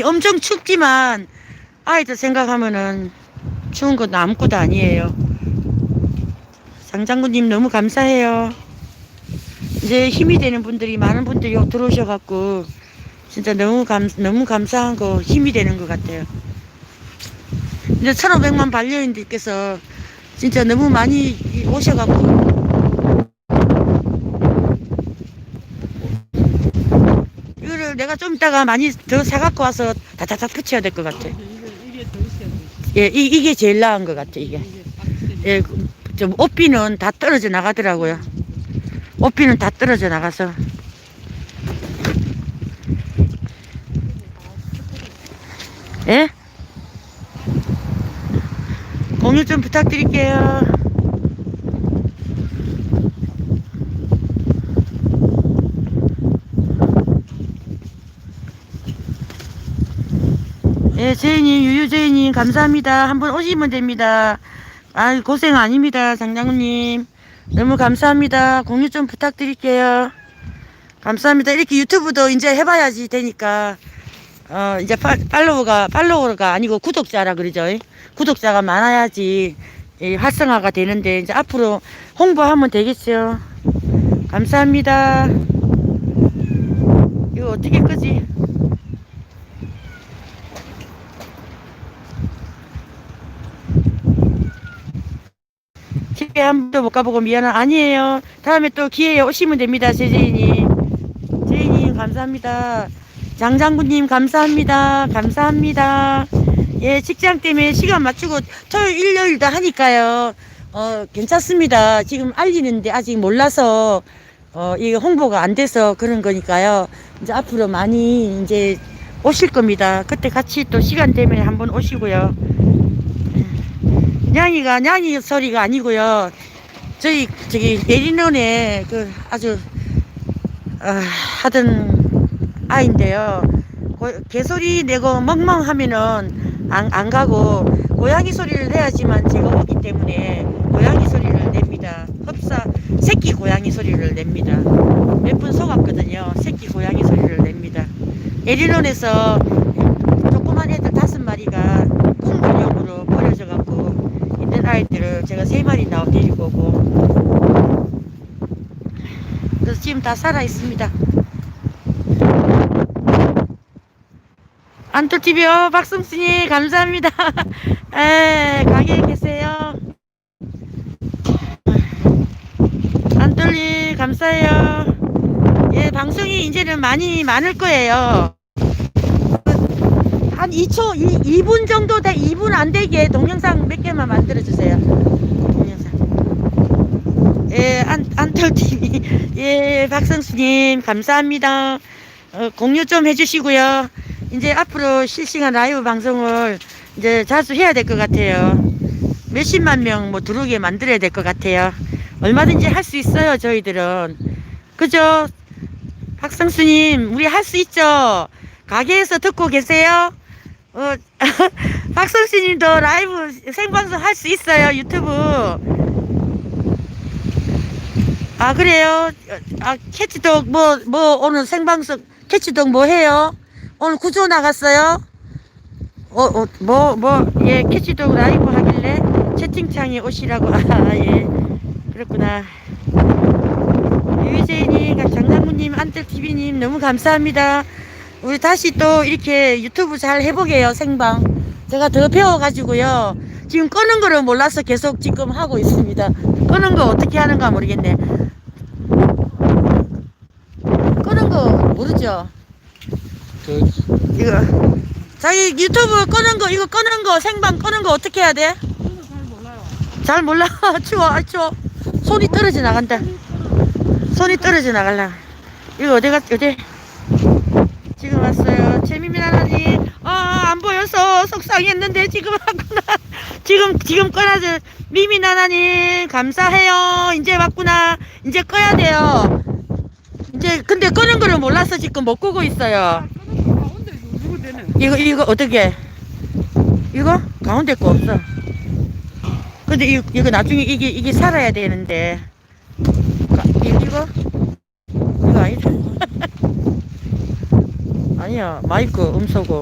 아니 엄청 춥지만 아이들 생각하면은 추운 건 아무것도 아니에요. 장장군님 너무 감사해요. 이제 힘이 되는 분들이 많은 분들이 들어오셔갖고 진짜 너무 감 너무 감사한 거 힘이 되는 것 같아요. 이제 1,500만 반려인들께서 진짜 너무 많이 오셔갖고 이거를 내가 좀 이따가 많이 더 사갖고 와서 다다닥 붙여야 될 것 같아. 이게 이게 더 있어야 돼. 예, 이, 이게 제일 나은 것 같아, 이게. 예, 그, 좀 옷비는 다 떨어져 나가더라고요. 옷비는 다 떨어져 나가서. 예? 공유 좀 부탁드릴게요. 예, 제이님, 유유제이님, 감사합니다. 한번 오시면 됩니다. 아 고생 아닙니다, 장장님. 너무 감사합니다. 공유 좀 부탁드릴게요. 감사합니다. 이렇게 유튜브도 이제 해봐야지 되니까, 어, 이제 팔, 팔로워가, 팔로워가 아니고 구독자라 그러죠. 구독자가 많아야지 이 활성화가 되는데, 이제 앞으로 홍보하면 되겠죠. 감사합니다. 이거 어떻게 끄지? 집에 한 번도 못 가보고 미안한 아니에요. 다음에 또 기회에 오시면 됩니다, 제재이님. 제이님 감사합니다. 장장군님 감사합니다. 감사합니다. 예, 직장 때문에 시간 맞추고 토요일, 일요일도 하니까요. 어, 괜찮습니다. 지금 알리는데 아직 몰라서 어, 이게 홍보가 안 돼서 그런 거니까요. 이제 앞으로 많이 이제 오실 겁니다. 그때 같이 또 시간 되면 한번 오시고요. 냥이가 냥이 소리가 아니고요. 저희 저기 예린원에 그 아주 아, 하던 아인데요. 고, 개소리 내고 멍멍하면은 안, 안 가고 고양이 소리를 내야지만 제가 오기 때문에 고양이 소리를 냅니다. 흡사 새끼 고양이 소리를 냅니다. 몇 분 속았거든요. 새끼 고양이 소리를 냅니다. 예린원에서 조그만 애들 다섯 마리가 풍물용으로 버려져 갖고 있는 아이들을 제가 세 마리 나와 데리고 오고 그래서 지금 다 살아 있습니다. 안토TV요 박승순이 감사합니다. 에 가게에 계세요. 안톨리 감사해요. 예 방송이 이제는 많이 많을 거예요. 한 2초, 2, 2분 정도 돼, 2분 안 되게 동영상 몇 개만 만들어주세요. 예, 안, 안털TV. 예, 박성수님, 감사합니다. 어, 공유 좀 해주시고요. 이제 앞으로 실시간 라이브 방송을 이제 자주 해야 될 것 같아요. 몇십만 명 뭐 들어오게 만들어야 될 것 같아요. 얼마든지 할 수 있어요, 저희들은. 그죠? 박성수님, 우리 할 수 있죠? 가게에서 듣고 계세요? 어, 박성수 님도 라이브 생방송 할 수 있어요, 유튜브. 아, 그래요? 아, 캐치독 뭐, 뭐, 오늘 생방송, 캐치독 뭐 해요? 오늘 구조 나갔어요? 어, 어, 뭐, 뭐, 예, 캐치독 라이브 하길래 채팅창에 오시라고. 아, 예. 그렇구나. 유희재님, 장장구님, 안뜰TV님 너무 감사합니다. 우리 다시 또 이렇게 유튜브 잘 해보게요, 생방. 제가 더 배워가지고요. 지금 끄는 거를 몰라서 계속 지금 하고 있습니다. 끄는 거 어떻게 하는가 모르겠네. 끄는 거 모르죠? 그 이거. 자기 유튜브 끄는 거, 이거 끄는 거, 생방 끄는 거 어떻게 해야 돼? 잘 몰라요. 잘 몰라. 추워, 아, 추워. 손이 떨어져 나간다. 손이 떨어져 나갈라. 이거 어디 갔, 어디? 지금 왔어요. 재미민 하나님. 아, 안 보여서 속상했는데 지금 왔구나. 지금, 지금 꺼야죠. 미민 하나님, 감사해요. 이제 왔구나. 이제 꺼야 돼요. 이제, 근데 끄는 거를 몰라서 지금 못 끄고 있어요. 이거, 이거 어떻게? 이거? 가운데 거 없어. 근데 이거, 이거 나중에 이게, 이게 살아야 되는데. 가, 이- 이거? 이거 아니다. 아니야, 마이크 음소거.